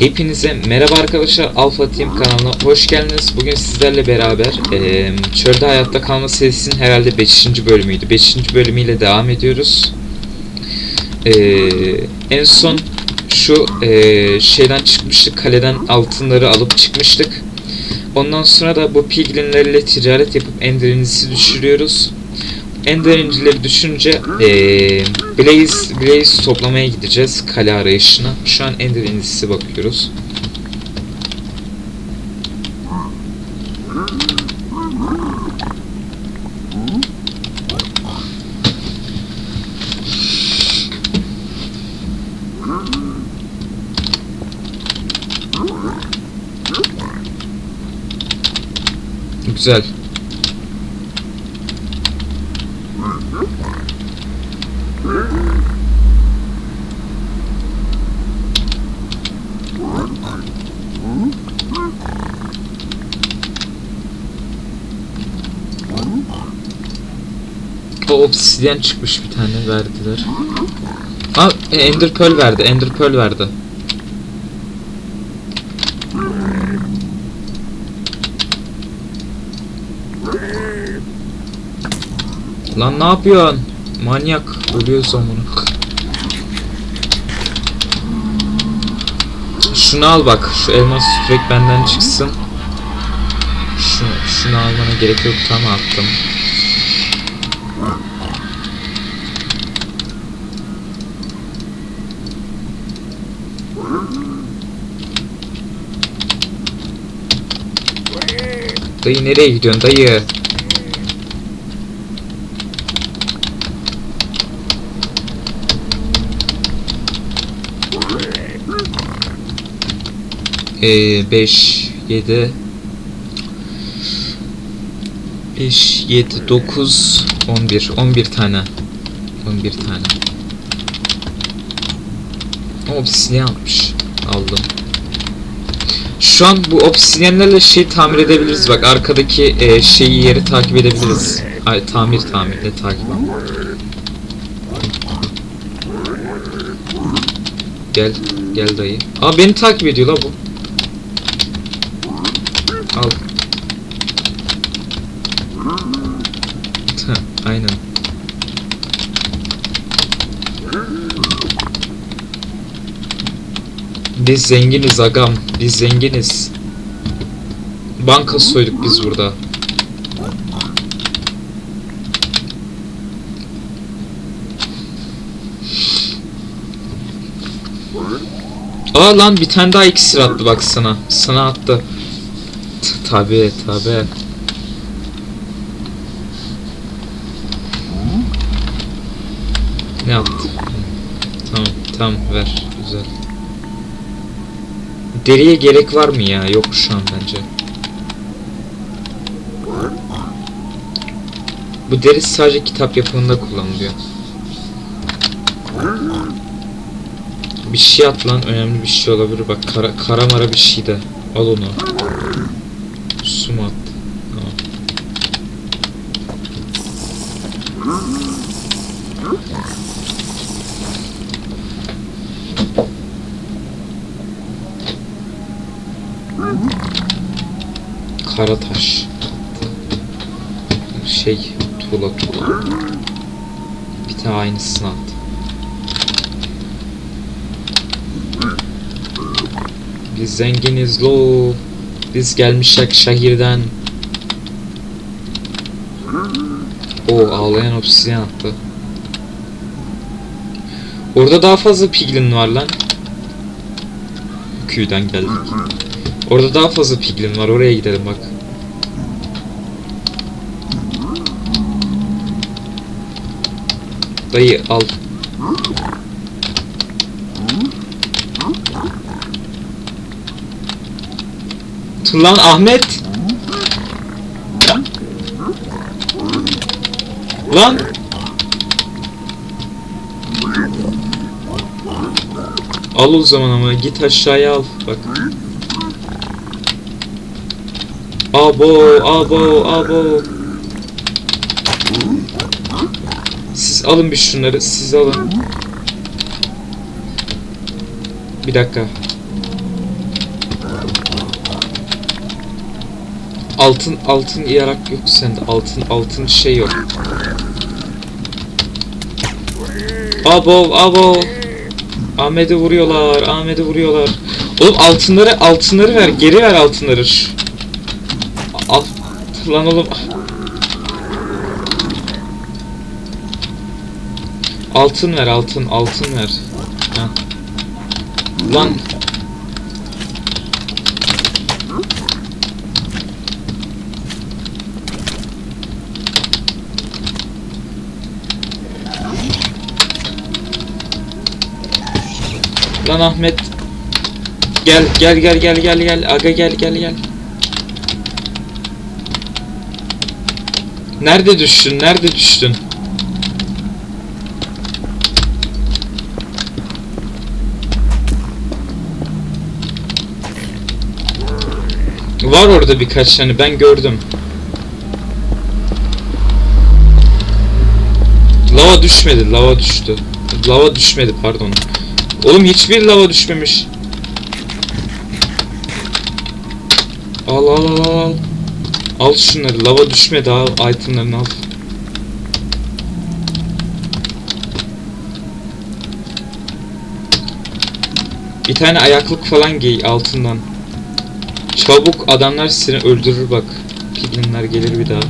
Hepinize merhaba arkadaşlar Alpha Team kanalına hoş geldiniz. Bugün sizlerle beraber eee Çölde Hayatta Kalma serisinin herhalde 5. bölümüydü. 5. bölümüyle devam ediyoruz. Eee, en son şu eee, şeyden çıkmıştık, kaleden altınları alıp çıkmıştık. Ondan sonra da bu piglinlerle ticaret yapıp enderinizi düşürüyoruz. Ender incileri düşünce eee Blaze, Blaze toplamaya gideceğiz kale arayışına. Şu an Ender incisi bakıyoruz. Güzel. O obsidyen çıkmış bir tane verdiler. Aa e, Ender Pearl verdi. Ender Pearl verdi. Lan ne yapıyorsun? Manyak. Ölüyoruz amına. Şunu al bak. Şu elmas sürekli benden çıksın. Şu, şunu almana gerek yok. Tam attım. Dayı nereye gidiyorsun dayı? Ee, 5, 7 5, 7, 9, 11 11 tane. 11 tane. Obsidian almış. Aldım Şu an bu obsidyenlerle şey tamir edebiliriz. Bak arkadaki e, şeyi yeri takip edebiliriz. Ay tamir tamir de takip? Gel gel dayı. Aa beni takip ediyor la bu. Al. Aynen. Biz zenginiz agam. Biz zenginiz. Banka soyduk biz burada. Aa lan bir tane daha iksir attı bak sana. Sana attı. Tabi tabi. Ne yaptı? Tamam tamam ver güzel. Deriye gerek var mı ya? Yok şu an bence. Bu deri sadece kitap yapımında kullanılıyor. Bir şey at lan önemli bir şey olabilir bak kara, kara mara bir şey de al onu. Su mu attı? Tamam. Kara taş. Şey, tuğla tuğla. Bir tane aynısını attı. Biz zenginiz lo. Biz gelmişek şehirden. O ağlayan obsidyen attı. Orada daha fazla piglin var lan. Köyden geldik. Orada daha fazla piglin var. Oraya gidelim bak. Dayı al. Lan Ahmet. Lan. Al o zaman ama git aşağıya al bak. Abo, abo, abo. Siz alın bir şunları, siz alın. Bir dakika. Altın, altın yarak yok sende. Altın, altın şey yok. Abo, abo. Ahmet'i vuruyorlar, Ahmet'i vuruyorlar. Oğlum altınları, altınları ver, geri ver altınları. Al. Lan oğlum. Altın ver altın altın ver. Ha. Lan Lan Ahmet Gel gel gel gel gel gel aga gel gel gel Nerede düştün? Nerede düştün? Var orada birkaç tane ben gördüm. Lava düşmedi lava düştü. Lava düşmedi pardon. Oğlum hiçbir lava düşmemiş. Al al al al, al. Şunları lava düşmedi al itemlerini al. Bir tane ayaklık falan giy altından. Çabuk adamlar seni öldürür bak. Piglinler gelir bir daha.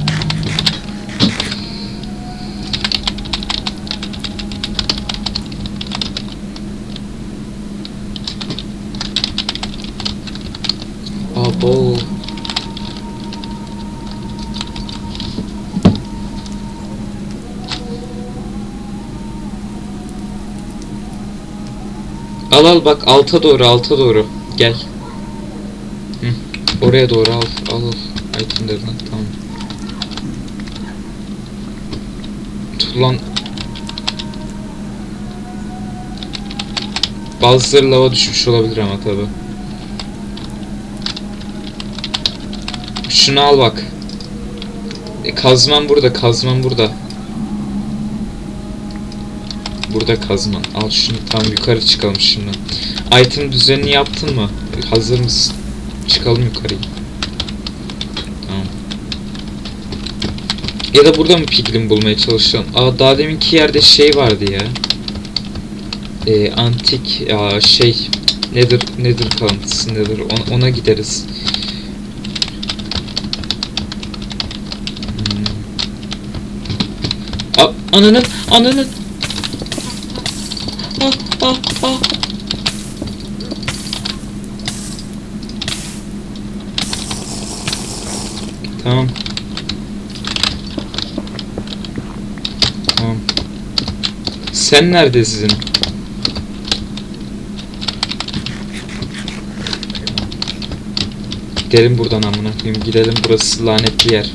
Abo. Al al bak alta doğru alta doğru gel. Hı, oraya doğru al al al itemlerini tamam. Ulan Bazıları lava düşmüş olabilir ama tabi. Şunu al bak. E, kazman burada, kazman burada. Burada kazman. Al şunu tam yukarı çıkalım şimdi. Item düzenini yaptın mı? Hazır mısın? Çıkalım yukarıya. Tamam. Ya da burada mı piglin bulmaya çalışalım? Aa daha deminki yerde şey vardı ya. Ee, antik ya şey nedir nedir kalıntısı nedir ona, ona gideriz. A ananın ananın. Tamam. Tamam. Sen neredesin? Gidelim buradan amına koyayım. Gidelim burası lanetli yer.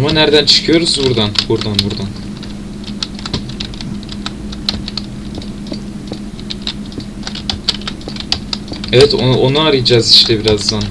Ama nereden çıkıyoruz? Buradan. Buradan buradan. Evet onu, onu arayacağız işte birazdan.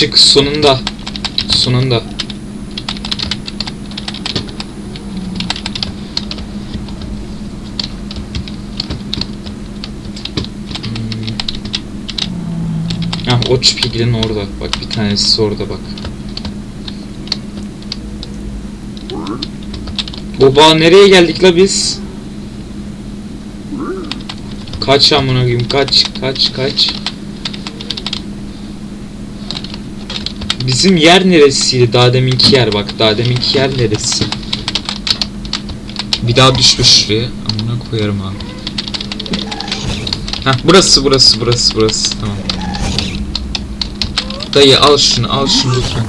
Çık sonunda. Sonunda. Hmm. Ah o piglin orada. Bak bir tanesi orada bak. Baba nereye geldik la biz? Kaç amına koyayım kaç kaç kaç. Bizim yer neresiydi? Daha deminki yer bak. Daha deminki yer neresi? Bir daha düşmüş şuraya. Amına koyarım abi. Heh burası burası burası burası. Tamam. Dayı al şunu al şunu lütfen.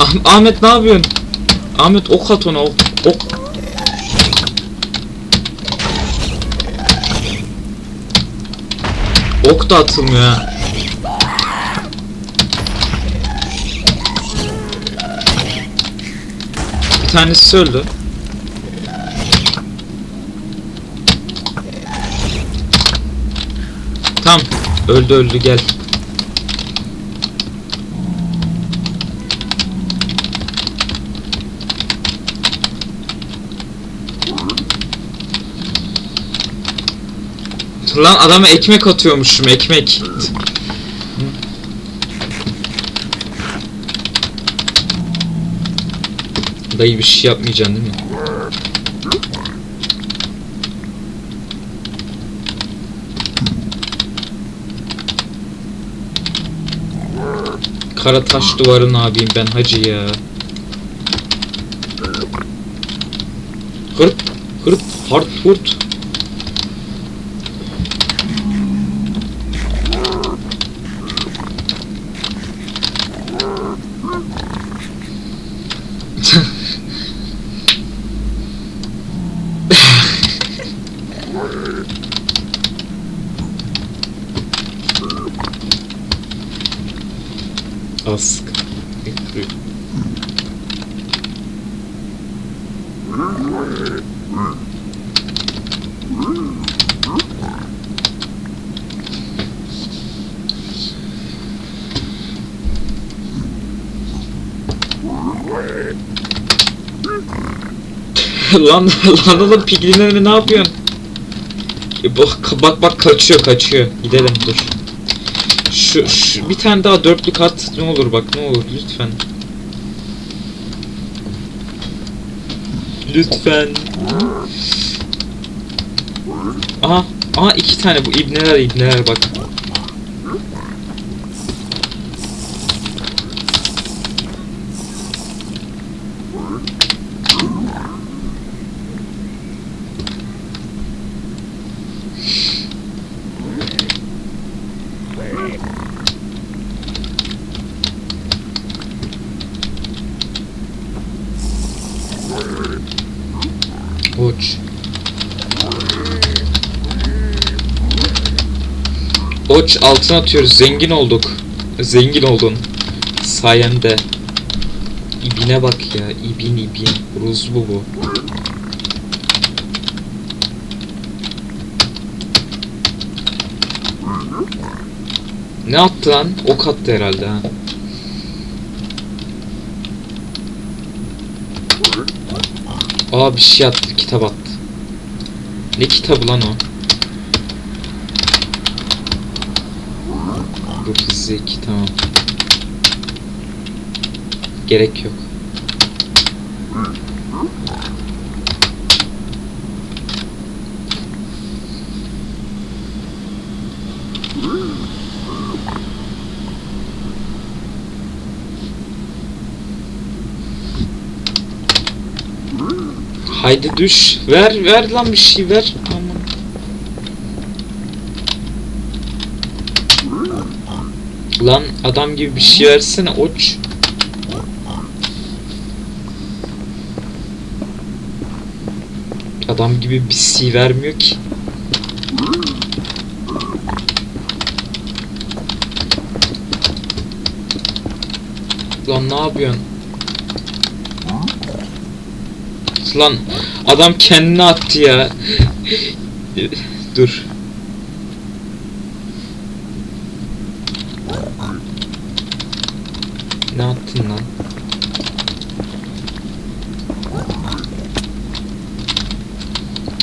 Ah- Ahmet ne yapıyorsun? Ahmet ok at ona ok. ok. Ok da atılmıyor ha. Bir tanesi öldü. Tam öldü öldü gel. Lan adama ekmek atıyormuşum ekmek. Dayı bir şey yapmayacaksın değil mi? Kara taş duvarın abiyim ben hacı ya. Hırt hırt hart hurt. Lan lan oğlum piglinleri ne yapıyorsun? E, bak bak bak kaçıyor kaçıyor. Gidelim dur. Şu, şu bir tane daha dörtlü kat ne olur bak ne olur lütfen. Lütfen. Aha, aha iki tane bu ibneler ibneler bak. Uç altın atıyoruz. Zengin olduk. Zengin oldun. Sayende. İbine bak ya. İbin ibin. Ruz bu bu. Ne attı lan? Ok attı herhalde ha. Aa bir şey attı. Kitap attı. Ne kitabı lan o? Bu fizik tamam. Gerek yok. Haydi düş. Ver ver lan bir şey ver. Lan adam gibi bir şey versene oç. Adam gibi bir şey vermiyor ki. Lan ne yapıyorsun? Lan adam kendini attı ya. Dur. Ne yaptın lan?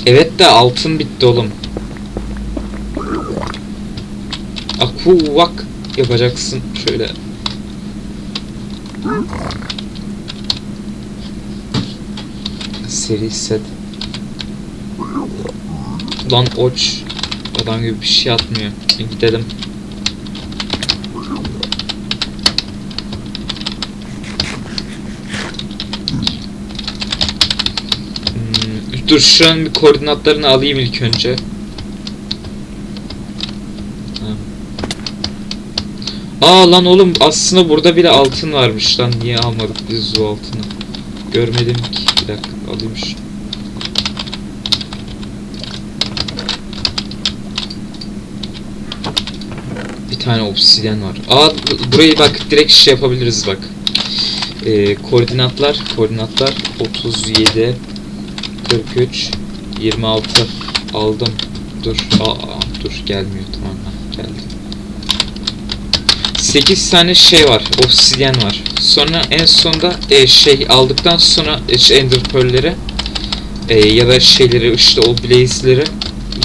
Evet de altın bitti oğlum. Aku vak yapacaksın şöyle. Seri set. Lan oç. Adam gibi bir şey atmıyor. Gidelim. Dur şuranın bir koordinatlarını alayım ilk önce. Aa lan oğlum aslında burada bile altın varmış lan. Niye almadık biz bu altını? Görmedim ki. Bir dakika alayım şunu. Bir tane obsidyen var. Aa burayı bak direkt şey yapabiliriz bak. Ee, koordinatlar, koordinatlar 37 43 26 aldım. Dur. Aa, dur gelmiyor tamam geldi. 8 tane şey var. Obsidyen var. Sonra en sonda e, şey aldıktan sonra e, şey, Ender Pearl'leri e, ya da şeyleri işte o Blaze'leri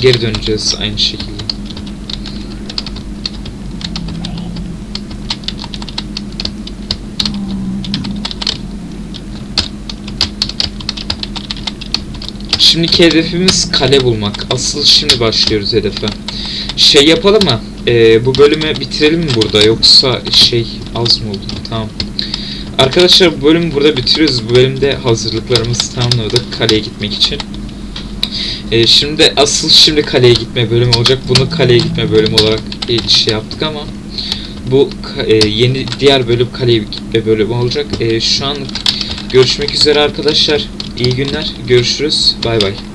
geri döneceğiz aynı şekilde. Şimdiki hedefimiz kale bulmak. Asıl şimdi başlıyoruz hedefe. Şey yapalım mı? Ee, bu bölümü bitirelim mi burada yoksa şey az mı oldu? Tamam. Arkadaşlar bu bölümü burada bitiriyoruz. Bu bölümde hazırlıklarımızı tamamladık kaleye gitmek için. Ee, şimdi asıl şimdi kaleye gitme bölümü olacak. Bunu kaleye gitme bölümü olarak e, şey yaptık ama bu e, yeni diğer bölüm kaleye gitme bölümü olacak. E, şu an görüşmek üzere arkadaşlar. İyi günler. Görüşürüz. Bay bay.